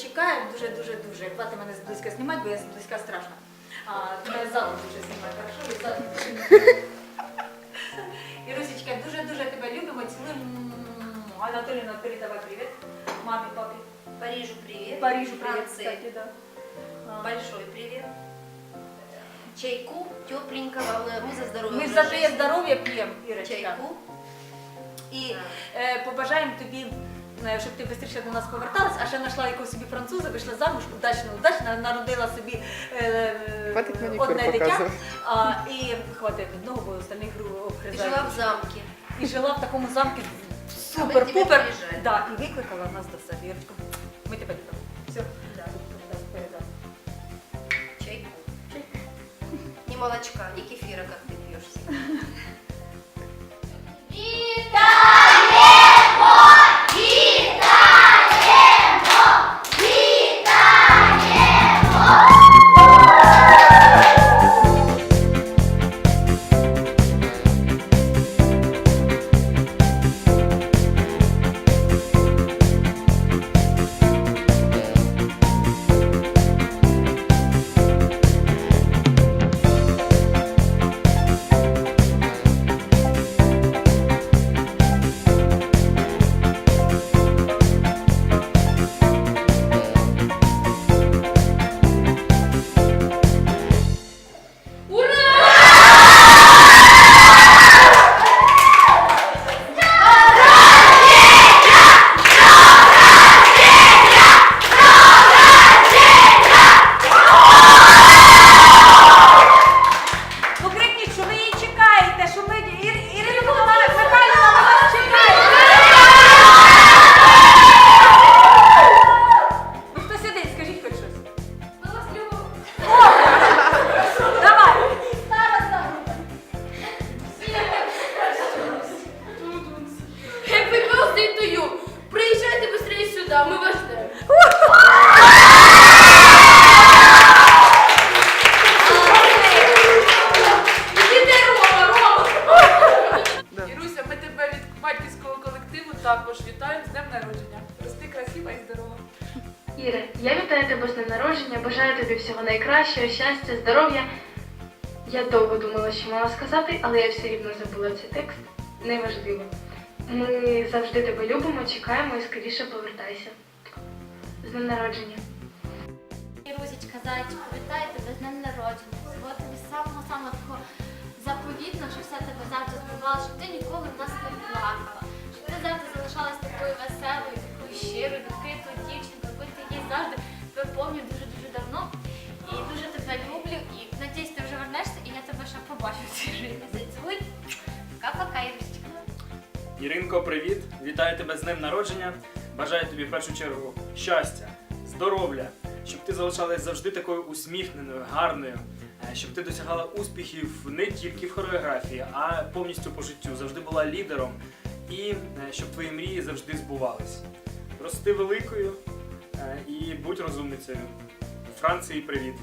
Що ми тебе чекаємо дуже, дуже, дуже. Хвати мене зблизька знімати, бо я зблизька страшна. А мене ззаду дуже знімає, хорошо? І ззаду дуже не Ірусечка, дуже, дуже тебе любимо, цілуємо. Анатоліна, передавай привіт. Мамі, папі. Парижу привет. Парижу привіт, Франции кстати, да. А, большой привет. Чайку тепленького. Мы за здоровье. Ми уже за твоє жизнь. здоров'я п'ємо, Ірочка. Чайку. І е, побажаємо тобі, е, щоб ти швидше до нас поверталась, а ще знайшла якогось собі француза, вийшла замуж, удачно, удачно, народила собі е, манікюр одне дитя. А, і хватить одного, бо остальних гру И обгризають. жила в замке. І жила в такому замку супер-пупер. Да, і викликала нас до себе. Ірочка, ми тебе любимо. Все, Да. Чайку. Ни молочка, ни кефира, как ты пьешь всегда. сюди, ми вас ждемо. Іди, Рома, Рома! Іруся, ми тебе від батьківського колективу також вітаємо з днем народження. Рости красива і здорова. Іре, я вітаю тебе з днем народження, бажаю тобі всього найкращого, щастя, здоров'я. Я довго думала, що мала сказати, але я все рівно забула цей текст. Неважливо. Ми завжди тебе любимо, чекаємо і скоріше повертайся. З днем народження. Ірусічка, зайчик, вітаю тебе з днем народження. Всього тобі самого-самого такого заповітно, щоб все тебе завжди збувало, щоб ти ніколи в нас не плакала, щоб ти завжди залишалась такою веселою, такою щирою, відкритою дівчинкою, якою ти є завжди. Тебе дуже-дуже Іринко, привіт! Вітаю тебе з днем народження. Бажаю тобі в першу чергу щастя, здоров'я, щоб ти залишалась завжди такою усміхненою, гарною, е, щоб ти досягала успіхів не тільки в хореографії, а повністю по життю, завжди була лідером і е, щоб твої мрії завжди збувались. Рости великою е, і будь розумницею. Франції, привіт!